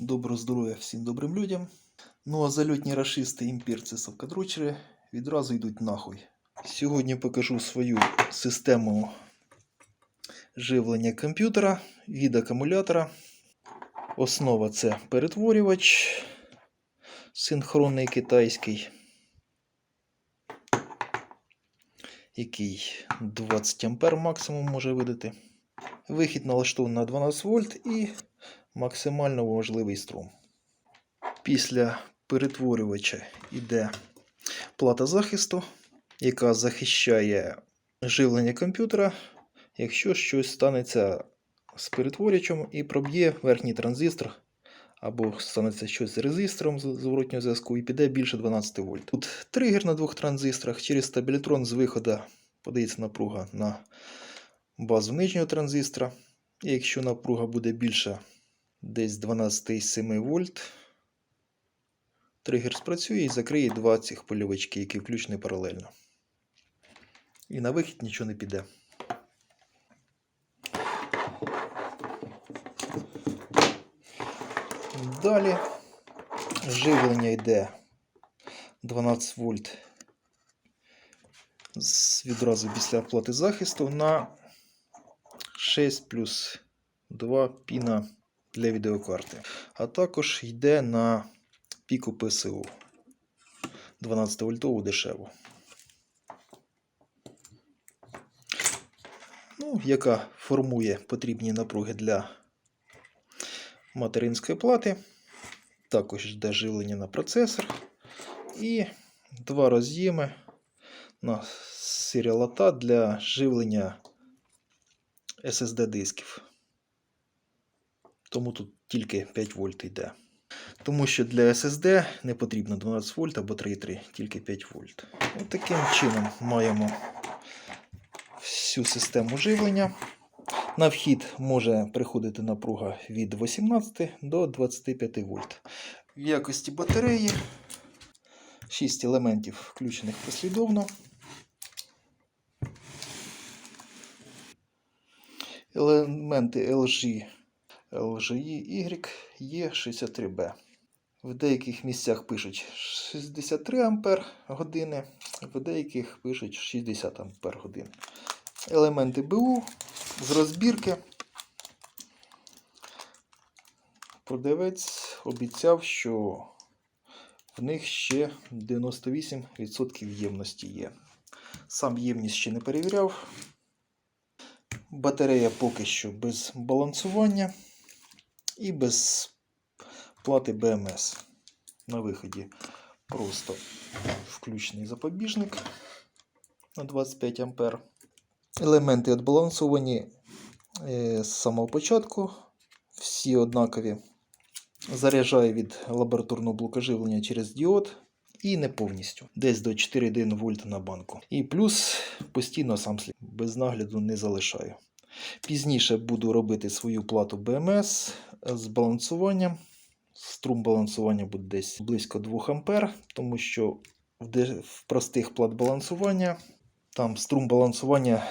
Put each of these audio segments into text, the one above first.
Доброго здоров'я всім добрим людям. Ну а зальотні рашисти імпірці совкадручери відразу йдуть нахуй. Сьогодні покажу свою систему живлення комп'ютера від акумулятора. Основа це перетворювач синхронний китайський, який 20 А максимум може видати. Вихід налаштований на 12 вольт і максимально важливий струм. Після перетворювача йде плата захисту, яка захищає живлення комп'ютера, якщо щось станеться з перетворювачем і проб'є верхній транзистор, або станеться щось з резистором зворотнього зв'язку і піде більше 12 вольт. Тут тригер на двох транзисторах, через стабілітрон з виходу подається напруга на базу нижнього транзистора. І якщо напруга буде більша десь 12,7 вольт, тригер спрацює і закриє два цих польовички, які включені паралельно. І на вихід нічого не піде. Далі живлення йде 12 вольт відразу після плати захисту на 6 плюс 2 піна для відеокарти. А також йде на піку ПСУ 12 вольтову дешеву. Ну, яка формує потрібні напруги для материнської плати. Також йде живлення на процесор. І два роз'єми на серіалата для живлення SSD дисків. Тому тут тільки 5 вольт йде. Тому що для SSD не потрібно 12 вольт або 3,3, тільки 5 вольт. От таким чином маємо всю систему живлення. На вхід може приходити напруга від 18 до 25 вольт. В якості батареї 6 елементів включених послідовно. Елементи LG LGI Y E63B. В деяких місцях пишуть 63 Ампер години, в деяких пишуть 60 Ампер годин. Елементи БУ з розбірки. Продавець обіцяв, що в них ще 98% ємності є. Сам ємність ще не перевіряв. Батарея поки що без балансування і без плати БМС. На виході просто включений запобіжник на 25 А. Елементи відбалансовані е, з самого початку. Всі однакові. Заряджає від лабораторного блока живлення через діод і не повністю. Десь до 4,1 вольт на банку. І плюс постійно сам слід без нагляду не залишаю. Пізніше буду робити свою плату БМС з балансуванням. Струм балансування буде десь близько 2 А, тому що в, простих плат балансування там струм балансування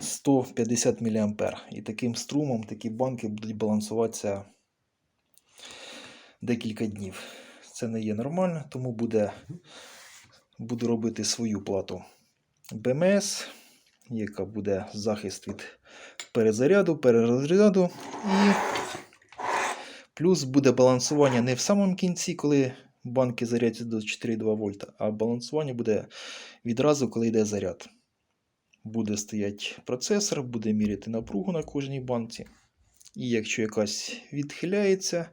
150 мА. І таким струмом такі банки будуть балансуватися декілька днів. Це не є нормально, тому буде, буду робити свою плату БМС, яка буде захист від перезаряду, перерозряду. І плюс буде балансування не в самому кінці, коли банки зарядяться до 4,2 вольта, а балансування буде відразу, коли йде заряд. Буде стояти процесор, буде міряти напругу на кожній банці. І якщо якась відхиляється,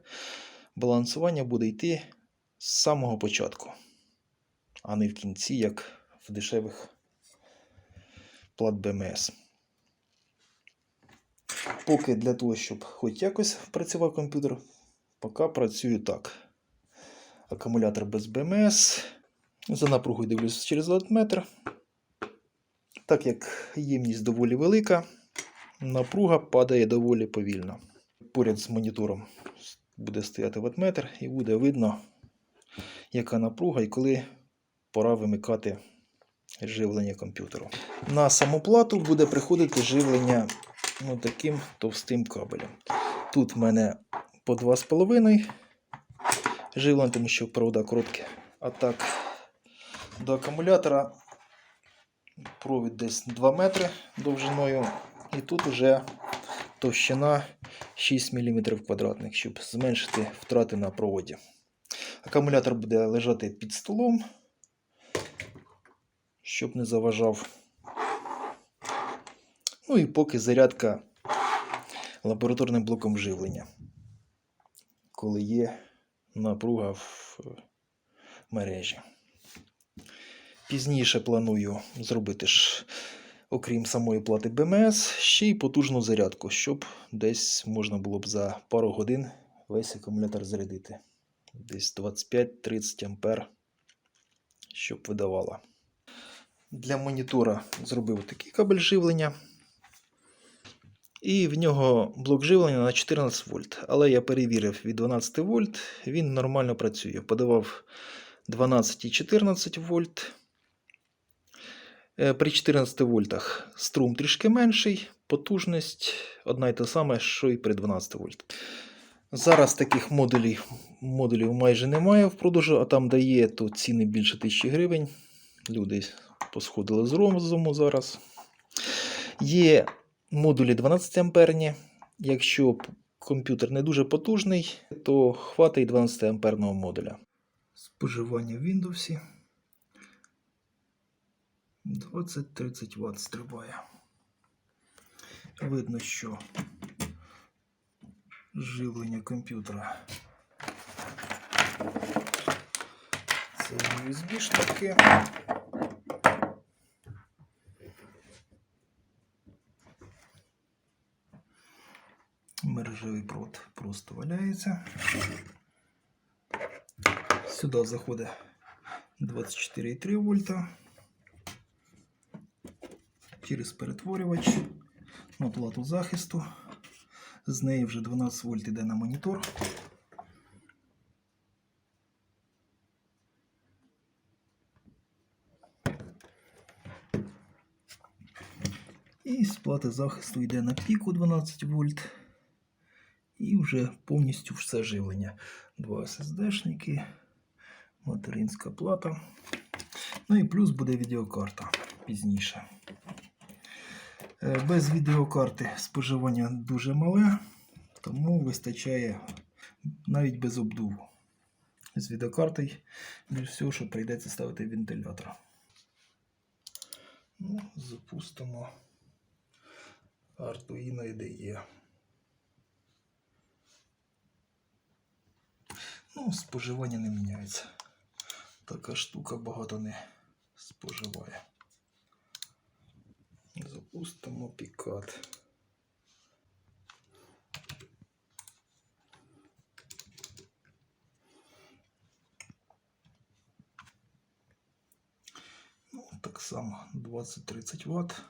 балансування буде йти з самого початку, а не в кінці, як в дешевих плат БМС. Поки для того, щоб хоч якось працював комп'ютер, поки працюю так. Акумулятор без БМС. За напругою дивлюся через вольтметр. Так як ємність доволі велика, напруга падає доволі повільно. Поряд з монітором буде стояти вольтметр і буде видно, яка напруга і коли пора вимикати живлення комп'ютеру. На саму плату буде приходити живлення ну, таким товстим кабелем. Тут в мене по 2,5 живлення, тому що провода короткі. А так, до акумулятора провід десь 2 метри довжиною. І тут вже товщина 6 мм квадратних, щоб зменшити втрати на проводі. Акумулятор буде лежати під столом, щоб не заважав. Ну і поки зарядка лабораторним блоком живлення, коли є напруга в мережі. Пізніше планую зробити ж, окрім самої плати БМС, ще й потужну зарядку, щоб десь можна було б за пару годин весь акумулятор зарядити. Десь 25-30 ампер, щоб видавала. Для монітора зробив такий кабель живлення. І в нього блок живлення на 14 вольт. Але я перевірив від 12 вольт, він нормально працює. Подавав 12 і 14 вольт. Е, При 14 вольтах струм трішки менший, потужність одна й та сама, що і при 12 вольт. Зараз таких модулів, модулів майже немає в продажу, а там де є, то ціни більше 1000 гривень. Люди посходили з розуму зараз. Є модулі 12 амперні. Якщо комп'ютер не дуже потужний, то хватить 12 амперного модуля. Споживання в Windows 20-30 Вт стрибає. Видно, що живлення комп'ютера. Це USB штуки. Мережевий провод просто валяється. Сюди заходить 24,3 вольта. Через перетворювач на плату захисту. З неї вже 12 вольт йде на монітор. І з плати захисту йде на піку 12 вольт. І вже повністю все живлення. Два SSD-шники, материнська плата. Ну і плюс буде відеокарта пізніше. Е, Без відеокарти споживання дуже мале, тому вистачає навіть без обдуву. З відеокартою більш всього, що прийдеться ставити вентилятор. Ну, запустимо Arduino IDE. Ну, споживання не міняється. Така штука багато не споживає. Запустимо пікат. Ну, так само 20-30 Вт.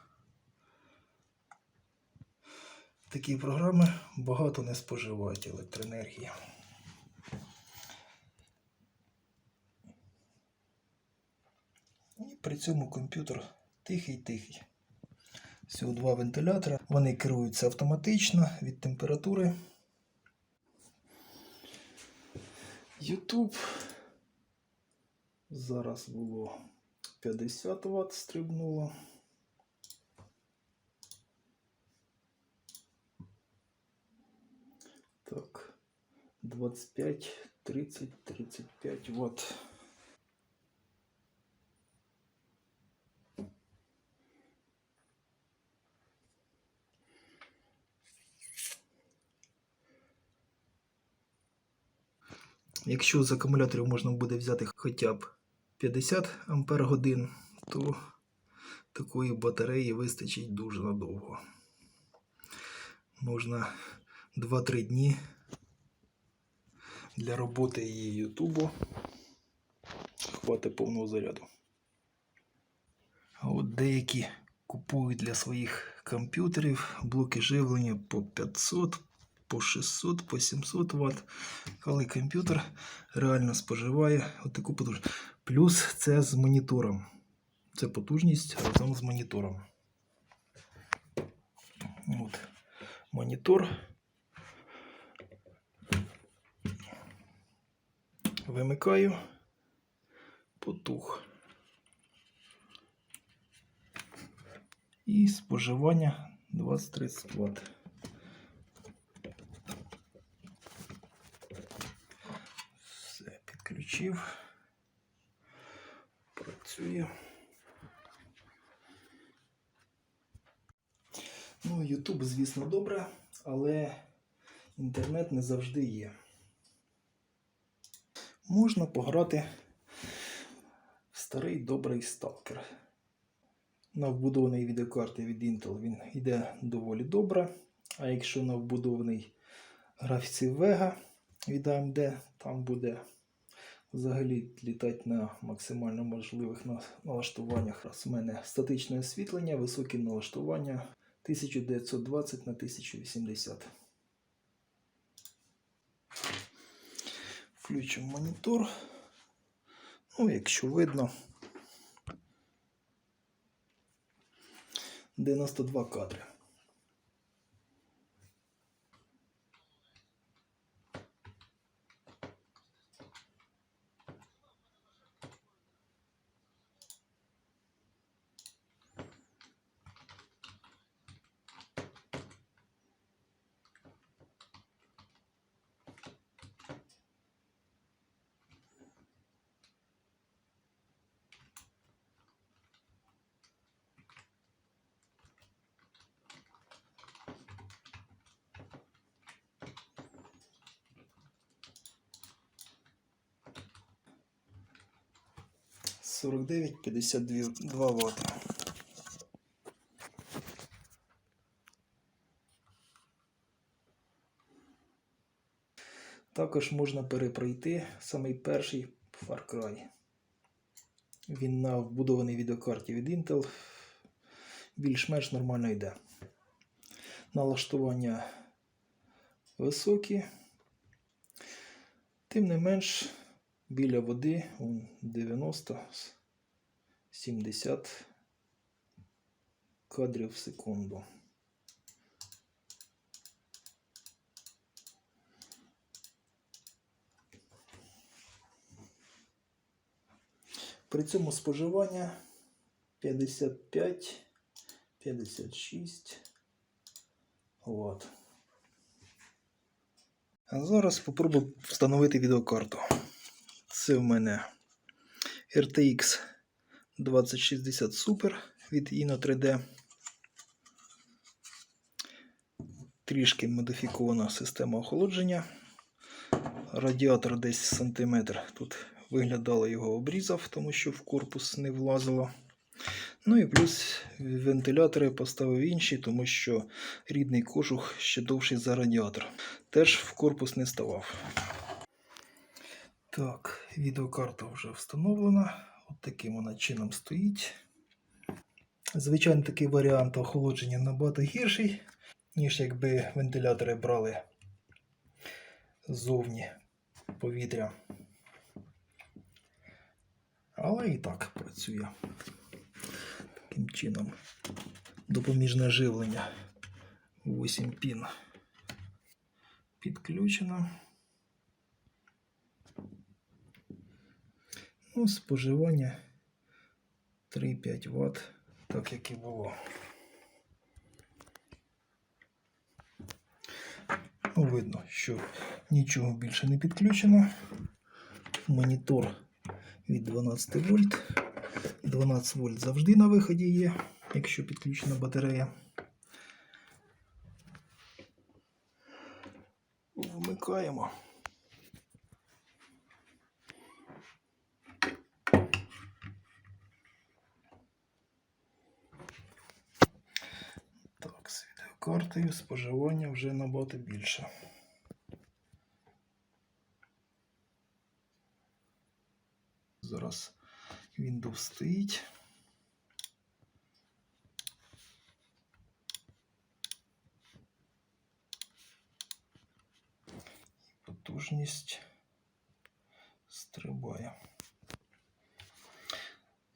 Такі програми багато не споживають електроенергії. При цьому комп'ютер тихий-тихий. Всього два вентилятора. Вони керуються автоматично від температури. YouTube. Зараз було 50 Вт стрибнуло. Так, 25, 30, 35 Вт. Якщо з акумуляторів можна буде взяти хоча б 50 ампер годин, то такої батареї вистачить дуже надовго. Можна 2-3 дні для роботи її Ютубу. Хватить повного заряду. А от деякі купують для своїх комп'ютерів блоки живлення по 500, по 600, по 700 Вт. Але комп'ютер реально споживає отаку потужність. Плюс це з монітором. Це потужність разом з монітором. От. Монітор. Вимикаю. Потух. І споживання 20-30 Вт. Все, підключив. Працює. Ну, YouTube, звісно, добре, але інтернет не завжди є. Можна пограти в старий добрий сталкер. На вбудованій відеокарті від Intel він йде доволі добре. А якщо на вбудованій графіці Vega від AMD, там буде взагалі літати на максимально можливих на- налаштуваннях. Раз у мене статичне освітлення, високі налаштування 1920 на 1080. Включимо монітор. Ну, якщо видно. 92 кадри. Сорок дев'ять п'ятдесят два Вт. Також можна перепройти самий перший Far Cry. Він на вбудованій відеокарті від Intel більш-менш нормально йде. Налаштування високі. Тим не менш, біля води он 90 70 кадрів в секунду. При цьому споживання 55 56 Вт. А зараз спробую встановити відеокарту. Це в мене RTX 2060 Super від Ino 3D. Трішки модифікована система охолодження. Радіатор десь сантиметр. Тут виглядало його обрізав, тому що в корпус не влазило. Ну і плюс вентилятори поставив інші, тому що рідний кожух ще довший за радіатор. Теж в корпус не ставав. Так, відеокарта вже встановлена. От таким вона чином стоїть. Звичайно, такий варіант охолодження набагато гірший, ніж якби вентилятори брали ззовні повітря. Але і так працює. Таким чином. Допоміжне живлення 8 пін підключено. Ну, споживання 3-5 Вт, так як і було. Ну, Видно, що нічого більше не підключено. Монітор від 12 вольт. 12 вольт завжди на виході є, якщо підключена батарея. Вмикаємо. Так, з відеокартою споживання вже набагато більше. Зараз Windows стоїть. Потужність стрибає.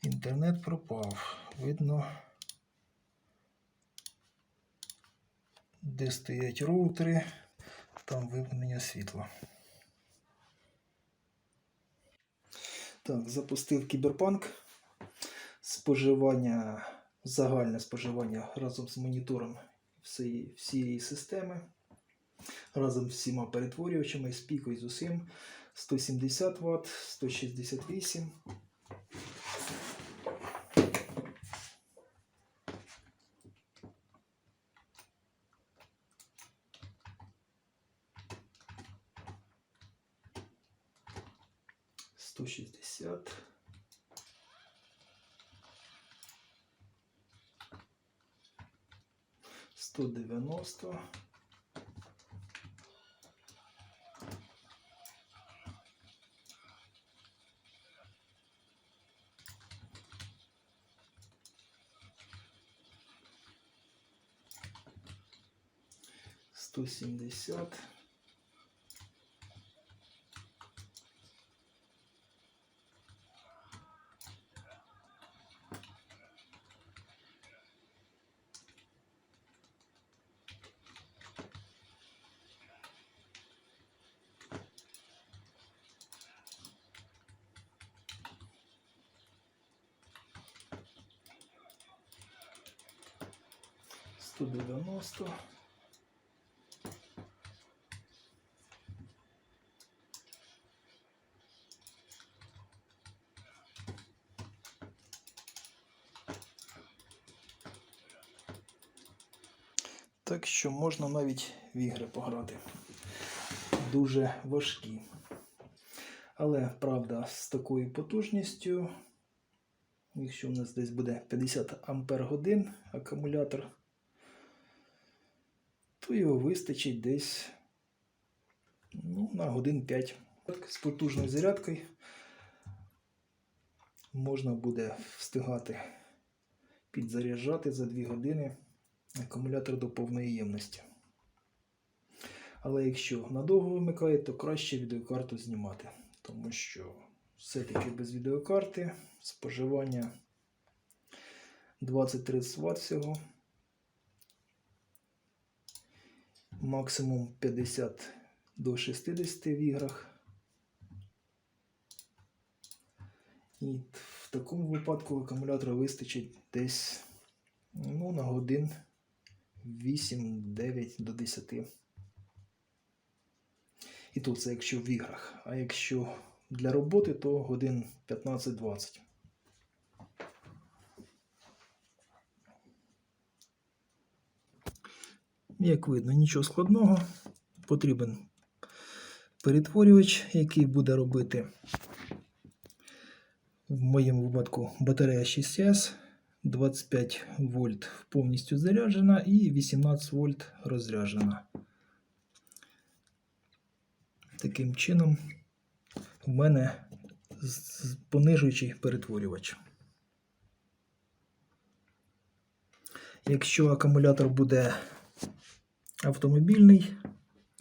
Інтернет пропав. Видно, де стоять роутери, там вимкнення світла. Так, запустив кіберпанк. Споживання, загальне споживання разом з монітором всієї, всієї системи. Разом з всіма перетворювачами, з пікою з усім. 170 Вт, 168. Сто девяносто. Сто семьдесят. Сто девяносто. Так що можна навіть в ігри пограти. Дуже важкі. Але правда, з такою потужністю, якщо в нас десь буде 50 ампер годин акумулятор, то його вистачить десь ну, на годин 5. З потужною зарядкою можна буде встигати підзаряджати за 2 години акумулятор до повної ємності. Але якщо надовго вимикає, то краще відеокарту знімати, тому що все-таки без відеокарти споживання 20-30 Вт всього, максимум 50 до 60 в іграх. І в такому випадку акумулятора вистачить десь ну, на годин 8-9 до 10. І то це якщо в іграх. А якщо для роботи, то годин 15-20. Як видно, нічого складного. Потрібен перетворювач, який буде робити в моєму випадку батарея 6С. 25 вольт повністю заряджена і 18 вольт розряджена. Таким чином, у мене понижуючий перетворювач. Якщо акумулятор буде автомобільний,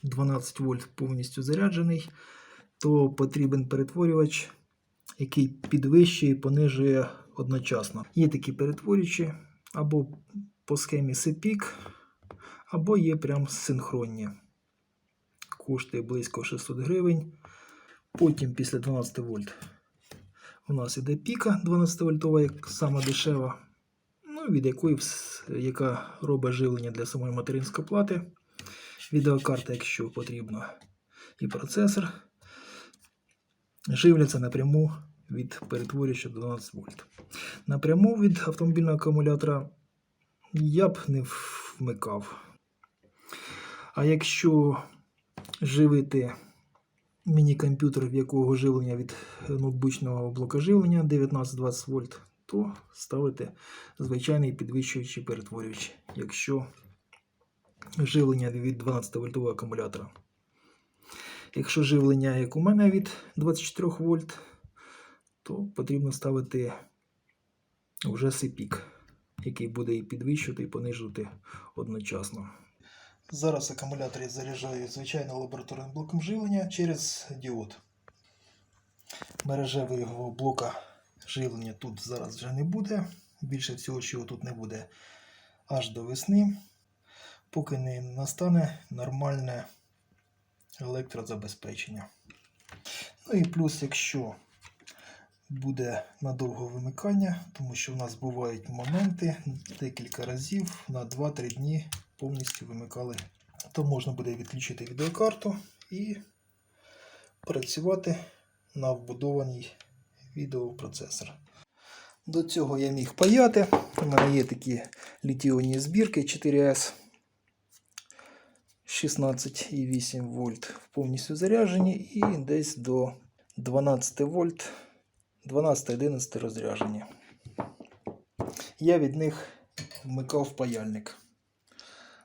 12 вольт повністю заряджений, то потрібен перетворювач, який підвищує і понижує одночасно. Є такі перетворювачі або по схемі CPIC, або є прям синхронні. Коштує близько 600 гривень. Потім після 12 вольт у нас іде піка 12 вольтова, як сама дешева, від якої яка робить живлення для самої материнської плати. Відеокарта, якщо потрібно, і процесор. Живляться напряму від перетворювача до 12 вольт. Напряму від автомобільного акумулятора я б не вмикав. А якщо живити міні-комп'ютер, в якого живлення від ноутбучного блока живлення 19-20 вольт, то ставити звичайний підвищуючий перетворювач, якщо живлення від 12 вольтового акумулятора. Якщо живлення, як у мене від 24 вольт, то потрібно ставити вже сипік, який буде і підвищувати, і понижувати одночасно. Зараз акумулятор я заряджаю звичайно лабораторним блоком живлення через діод. Мережевого блока живлення тут зараз вже не буде. Більше всього, чого тут не буде аж до весни, поки не настане нормальне електрозабезпечення. Ну і плюс, якщо буде надовго вимикання, тому що в нас бувають моменти декілька разів на 2-3 дні повністю вимикали. То можна буде відключити відеокарту і працювати на вбудованій відеопроцесор. До цього я міг паяти. У мене є такі літіонні збірки 4С 16,8 вольт повністю заряджені і десь до 12 вольт 12-11 розряджені. Я від них вмикав паяльник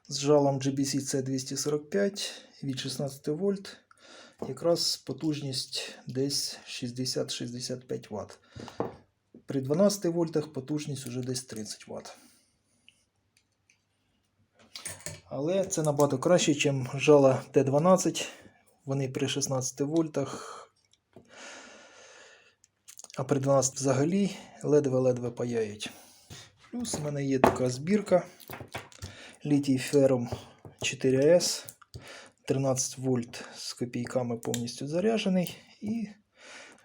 з жалом GBC C245 від 16 вольт. Якраз потужність десь 60-65 Вт. При 12 вольтах потужність уже десь 30 Вт. Але це набагато краще, ніж жала Т12. Вони при 16 вольтах, а при 12 взагалі ледве-ледве паяють. Плюс в мене є така збірка літій ферум 4С. 13 вольт з копійками повністю заряджений і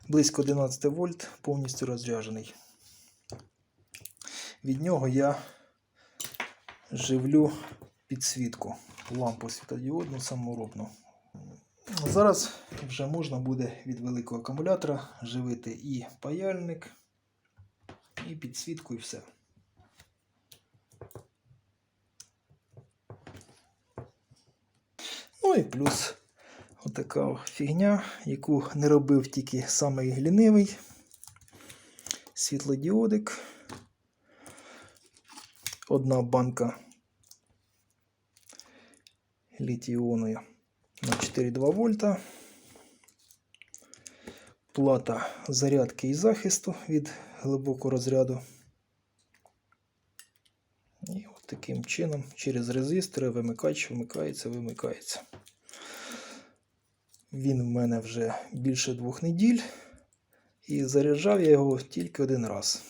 близько 11 вольт повністю розряджений. Від нього я живлю підсвітку, лампу світодіодну саморобну. Зараз вже можна буде від великого акумулятора живити і паяльник, і підсвітку, і все. Ну і плюс отака фігня, яку не робив тільки самий глінивий. Світлодіодик. Одна банка літій-іонної на 4,2 вольта. Плата зарядки і захисту від глибокого розряду. І от таким чином через резистори вимикач вимикається, вимикається. Він в мене вже більше двох неділь. І заряджав я його тільки один раз.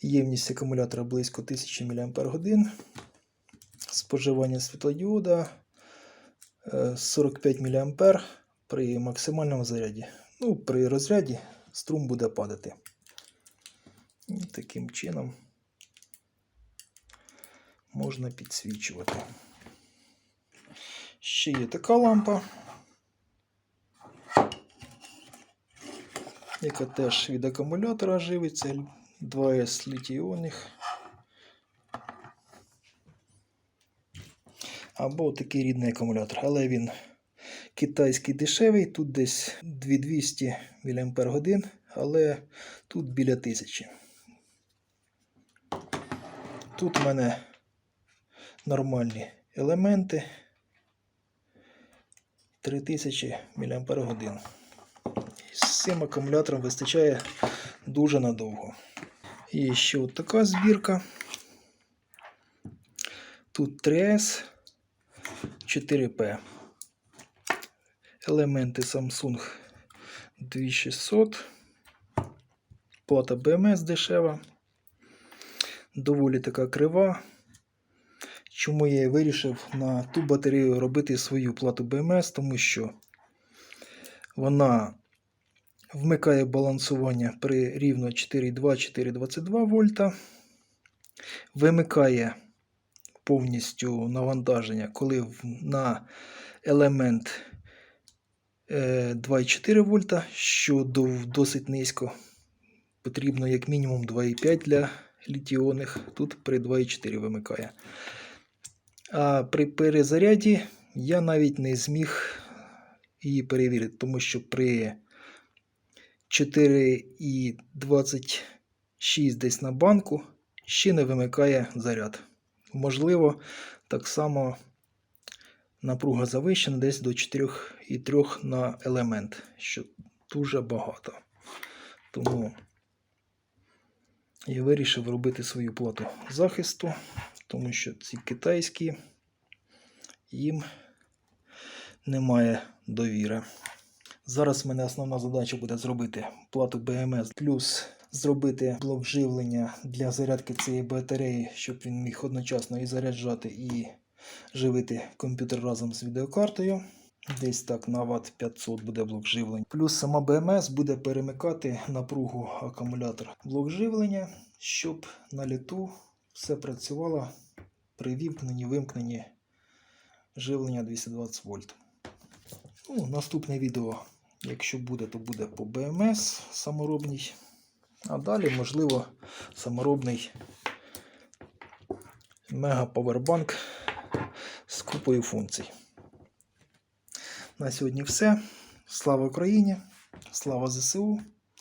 Ємність акумулятора близько 1000 мАч. Споживання світлодіода е, 45 мА при максимальному заряді. Ну, при розряді струм буде падати. І таким чином можна підсвічувати. Ще є така лампа, яка теж від акумулятора живиться 2С літій-іонних. Або такий рідний акумулятор, але він китайський дешевий, тут десь 2200 мАч, але тут біля 1000. Тут в мене нормальні елементи 3000 мАч. З цим акумулятором вистачає дуже надовго. І ще от така збірка. Тут 3S 4P. Елементи Samsung 2600. Плата BMS дешева. Доволі така крива. Чому я вирішив на ту батарею робити свою плату BMS, тому що вона вмикає балансування при рівно 4,2-4,22 вольта. Вимикає повністю навантаження, коли на елемент е, 2,4 вольта, що досить низько. Потрібно як мінімум 2,5 для літіонних. Тут при 2,4 вимикає. А при перезаряді я навіть не зміг її перевірити, тому що при 4,26 десь на банку ще не вимикає заряд. Можливо, так само напруга завищена десь до 4,3 на елемент, що дуже багато. Тому я вирішив робити свою плату захисту, тому що ці китайські їм немає довіри. Зараз в мене основна задача буде зробити плату BMS, плюс зробити блок живлення для зарядки цієї батареї, щоб він міг одночасно і заряджати, і живити комп'ютер разом з відеокартою. Десь так на Вт 500 буде блок живлення. Плюс сама БМС буде перемикати напругу акумулятор блок живлення, щоб на літу все працювало при вімкненні, вимкненні живлення 220 вольт. Ну, наступне відео, якщо буде, то буде по БМС саморобній. А далі, можливо, саморобний мега павербанк з купою функцій. На сьогодні все. Слава Україні! Слава ЗСУ!